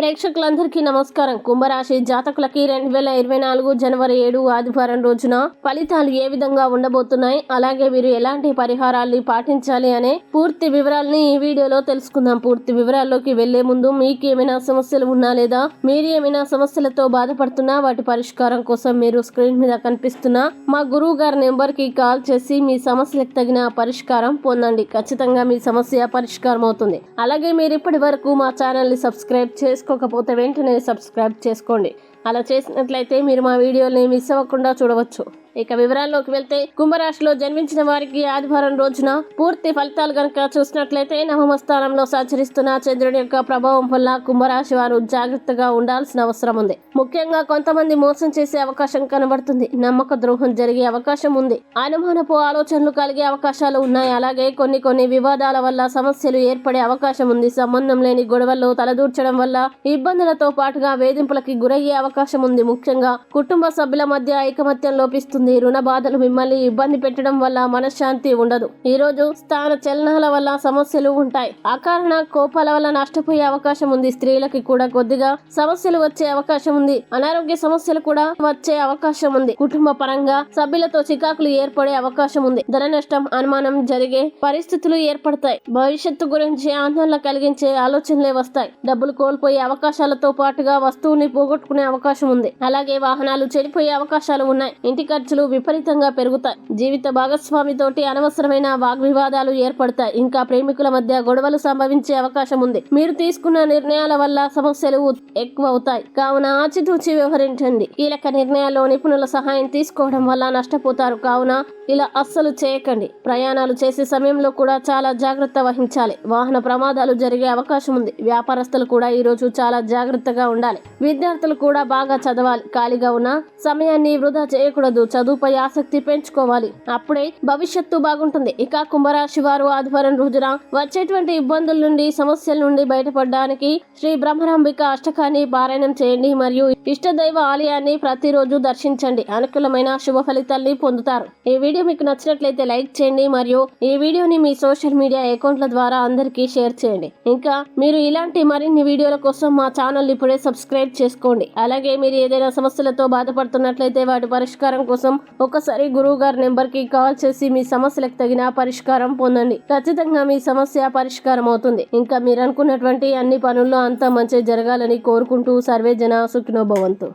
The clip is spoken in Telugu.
ప్రేక్షకులందరికీ నమస్కారం. కుంభరాశి జాతకులకి రెండు వేల ఇరవై నాలుగు జనవరి ఏడు ఆదివారం రోజున ఫలితాలు ఏ విధంగా ఉండబోతున్నాయి? అలాగే మీరు ఎలాంటి పరిహారాల్ని పాటించాలి అనే పూర్తి వివరాలని ఈ వీడియోలో తెలుసుకుందాం. పూర్తి వివరాల్లోకి వెళ్ళే ముందు మీకు ఏమైనా సమస్యలు ఉన్నా లేదా మీరు ఏమైనా సమస్యలతో బాధపడుతున్నా వాటి పరిష్కారం కోసం మీరు స్క్రీన్ మీద కనిపిస్తున్న మా గురువు గారి నెంబర్కి కాల్ చేసి మీ సమస్యలకు తగిన పరిష్కారం పొందండి. ఖచ్చితంగా మీ సమస్య పరిష్కారం అవుతుంది అలాగే మీరు ఇప్పటి వరకు మా ఛానల్ని సబ్స్క్రైబ్ చేసుకోకపోతే వెంటనే సబ్స్క్రైబ్ చేసుకోండి. అలా చేసినట్లయితే మీరు మా వీడియోని మిస్ అవ్వకుండా చూడవచ్చు. ఇక వివరాల్లోకి వెళ్తే కుంభరాశిలో జన్మించిన వారికి ఆదివారం రోజున పూర్తి ఫలితాలు కనుక చూసినట్లయితే నవమ స్థానంలో సంచరిస్తున్న చంద్రుడి యొక్క ప్రభావం వల్ల కుంభరాశి వారు జాగ్రత్తగా ఉండాల్సిన అవసరం ఉంది. ముఖ్యంగా కొంతమంది మోసం చేసే అవకాశం కనబడుతుంది. నమ్మక ద్రోహం జరిగే అవకాశం ఉంది. అనుమానపు ఆలోచనలు కలిగే అవకాశాలు ఉన్నాయి. అలాగే కొన్ని కొన్ని వివాదాల వల్ల సమస్యలు ఏర్పడే అవకాశం ఉంది. సంబంధం లేని గొడవల్లో తలదూర్చడం వల్ల ఇబ్బందులతో పాటుగా వేధింపులకి గురయ్యే అవకాశం ఉంది. ముఖ్యంగా కుటుంబ సభ్యుల మధ్య ఐకమత్యం లోపిస్తుంది. రుణ బాధలు మిమ్మల్ని ఇబ్బంది పెట్టడం వల్ల మనశ్శాంతి ఉండదు. ఈ రోజు స్థాన చలనాల వల్ల సమస్యలు ఉంటాయి. అకారణ కోపాల వల్ల నష్టపోయే అవకాశం ఉంది. స్త్రీలకి కూడా కొద్దిగా సమస్యలు వచ్చే అవకాశం ఉంది. అనారోగ్య సమస్యలు కూడా వచ్చే అవకాశం ఉంది. కుటుంబ పరంగా సభ్యులతో చికాకులు ఏర్పడే అవకాశం ఉంది. ధన నష్టం అనుమానం జరిగే పరిస్థితులు ఏర్పడతాయి. భవిష్యత్తు గురించి ఆందోళన కలిగించే ఆలోచనలే వస్తాయి. డబ్బులు కోల్పోయే అవకాశాలతో పాటుగా వస్తువుని పోగొట్టుకునే అవకాశం ఉంది. అలాగే వాహనాలు చెడిపోయే అవకాశాలు ఉన్నాయి. ఇంటి ఖర్చులు విపరీతంగా పెరుగుతాయి. జీవిత భాగస్వామితోటి అనవసరమైన వాగ్వివాదాలు ఏర్పడతాయి. ఇంకా ప్రేమికుల మధ్య గొడవలు సంభవించే అవకాశం ఉంది. మీరు తీసుకున్న నిర్ణయాల వల్ల సమస్యలు ఎక్కువ అవుతాయి కావున ఆచితూచి వ్యవహరించండి. కీలక నిర్ణయాల్లో నిపుణుల సహాయం తీసుకోవడం వల్ల నష్టపోతారు. కావున ఇలా అస్సలు చేయకండి. ప్రయాణాలు చేసే సమయంలో కూడా చాలా జాగ్రత్త వహించాలి. వాహన ప్రమాదాలు జరిగే అవకాశం ఉంది. వ్యాపారస్తులు కూడా ఈ రోజు చాలా జాగ్రత్తగా ఉండాలి. విద్యార్థులు కూడా బాగా చదవాలి. ఖాళీగా ఉన్న సమయాన్ని వృధా చేయకూడదు. చదువుపై ఆసక్తి పెంచుకోవాలి. అప్పుడే భవిష్యత్తు బాగుంటుంది. ఇక కుంభరాశి వారు ఆదివారం రోజున వచ్చేటువంటి ఇబ్బందుల నుండి సమస్యల నుండి బయటపడడానికి శ్రీ బ్రహ్మరాంబిక అష్టకాన్ని పారాయణం చేయండి మరియు ఇష్టదైవ ఆలయాన్ని ప్రతిరోజు దర్శించండి. అనుకూలమైన శుభ ఫలితాల్ని పొందుతారు. ఈ వీడియో మీకు నచ్చినట్లయితే లైక్ చేయండి మరియు ఈ వీడియోని మీ సోషల్ మీడియా అకౌంట్ల ద్వారా అందరికీ షేర్ చేయండి. ఇంకా మీరు ఇలాంటి మరిన్ని వీడియోల కోసం మా ఛానల్ ఇప్పుడే సబ్స్క్రైబ్ చేసుకోండి. అలాగే మీరు ఏదైనా సమస్యలతో బాధపడుతున్నట్లయితే వాటి పరిష్కారం కోసం ఒకసారి గురువు గారి నెంబర్కి కాల్ చేసి మీ సమస్యలకు తగిన పరిష్కారం పొందండి. ఖచ్చితంగా మీ సమస్య పరిష్కారం అవుతుంది. ఇంకా మీరు అనుకున్నటువంటి అన్ని పనుల్లో అంతా మంచి జరగాలని కోరుకుంటూ సర్వే జన సుఖినోభవంతు